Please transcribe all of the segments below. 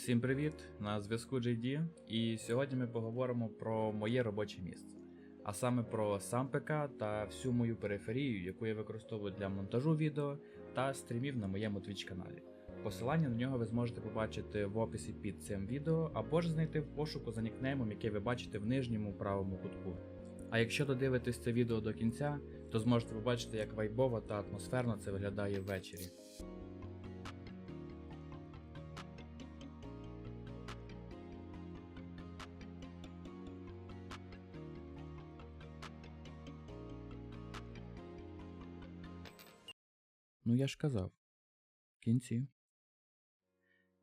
Всім привіт! На зв'язку JD, і сьогодні ми поговоримо про моє робоче місце, а саме про сам ПК та всю мою периферію, яку я використовую для монтажу відео та стрімів на моєму Twitch каналі. Посилання на нього ви зможете побачити в описі під цим відео або ж знайти в пошуку за нікнеймом, який ви бачите в нижньому правому кутку. А якщо додивитесь це відео до кінця, то зможете побачити, як вайбово та атмосферно це виглядає ввечері. Ну я ж казав. В кінці.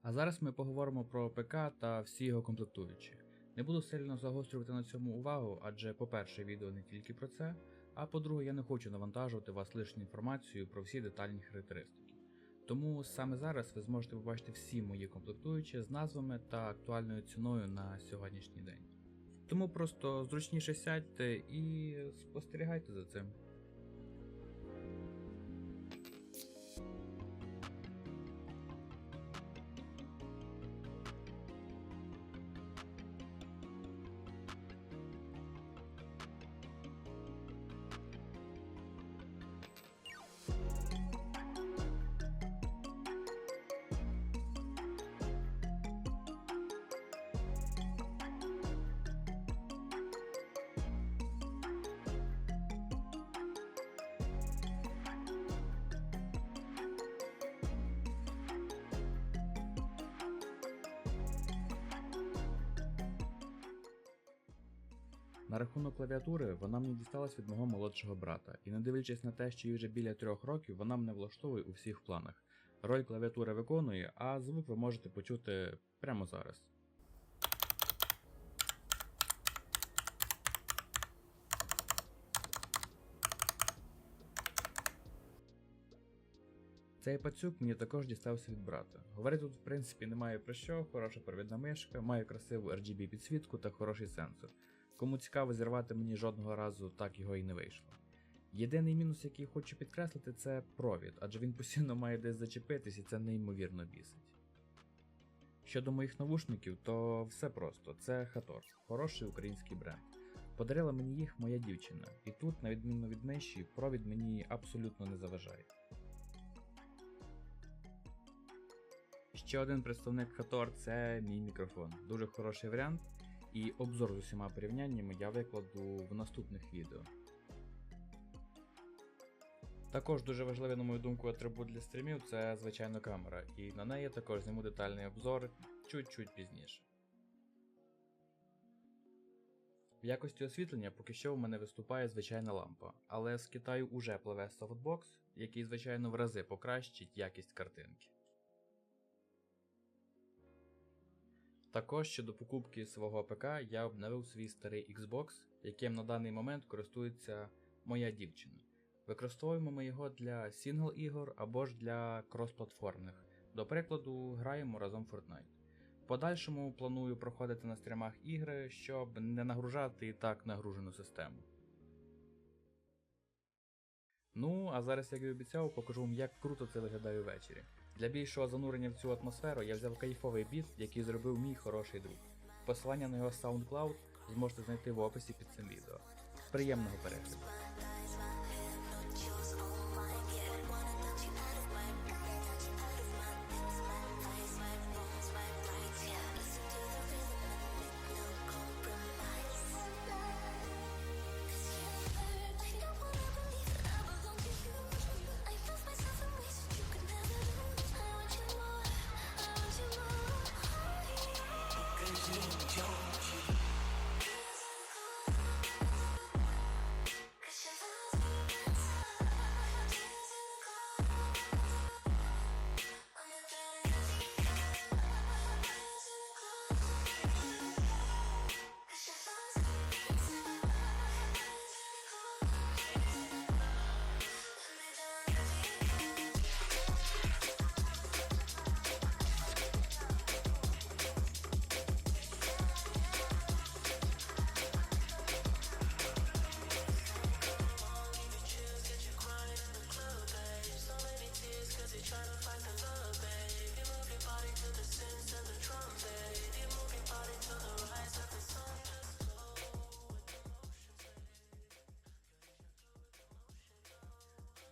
А зараз ми поговоримо про ПК та всі його комплектуючі. Не буду сильно загострювати на цьому увагу, адже, по-перше, відео не тільки про це, а по-друге, я не хочу навантажувати вас лишню інформацією про всі детальні характеристики. Тому саме зараз ви зможете побачити всі мої комплектуючі з назвами та актуальною ціною на сьогоднішній день. Тому просто зручніше сядьте і спостерігайте за цим. На рахунок клавіатури, вона мені дісталась від мого молодшого брата, і не дивлячись на те, що їй вже біля трьох років, вона мене влаштовує у всіх планах. Роль клавіатури виконує, а звук ви можете почути прямо зараз. Цей пацюк мені також дістався від брата. Говорити тут, в принципі, немає про що, хороша провідна мишка, має красиву RGB підсвітку та хороший сенсор. Кому цікаво зірвати мені жодного разу, так його і не вийшло. Єдиний мінус, який хочу підкреслити, це провід, адже він постійно має десь зачепитись і це неймовірно бісить. Щодо моїх навушників, то все просто, це Хатор, хороший український бренд. Подарила мені їх моя дівчина, і тут, на відміну від миші, провід мені абсолютно не заважає. Ще один представник Хатор це мій мікрофон. Дуже хороший варіант, і обзор з усіма порівняннями я викладу в наступних відео. Також дуже важливий, на мою думку, атрибут для стрімів це звичайно камера, і на неї також зніму детальний обзор чуть-чуть пізніше. В якості освітлення поки що у мене виступає звичайна лампа, але з Китаю уже пливе софтбокс, який, звичайно, в рази покращить якість картинки. Також щодо покупки свого ПК я обновив свій старий Xbox, яким на даний момент користується моя дівчина. Використовуємо ми його для сінгл ігор або ж для кросплатформних. До прикладу, граємо разом Fortnite. В подальшому планую проходити на стрімах ігри, щоб не нагружати і так нагружену систему. Ну, а зараз, як і обіцяв, покажу вам, як круто це виглядає ввечері. Для більшого занурення в цю атмосферу я взяв кайфовий біт, який зробив мій хороший друг. Посилання на його SoundCloud зможете знайти в описі під цим відео. Приємного перегляду!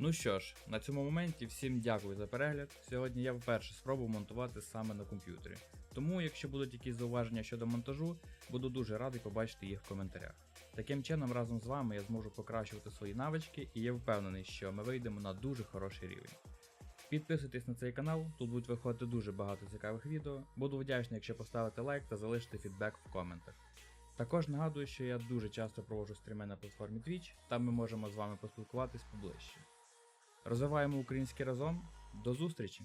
Ну що ж, на цьому моменті всім дякую за перегляд. Сьогодні я вперше спробую монтувати саме на комп'ютері. Тому, якщо будуть якісь зауваження щодо монтажу, буду дуже радий побачити їх в коментарях. Таким чином, разом з вами я зможу покращувати свої навички, і я впевнений, що ми вийдемо на дуже хороший рівень. Підписуйтесь на цей канал, тут будуть виходити дуже багато цікавих відео. Буду вдячний, якщо поставите лайк та залишите фідбек в коментах. Також нагадую, що я дуже часто проводжу стріми на платформі Twitch, там ми можемо з вами поспілкуватись поближче. Розвиваємо український разом. До зустрічі!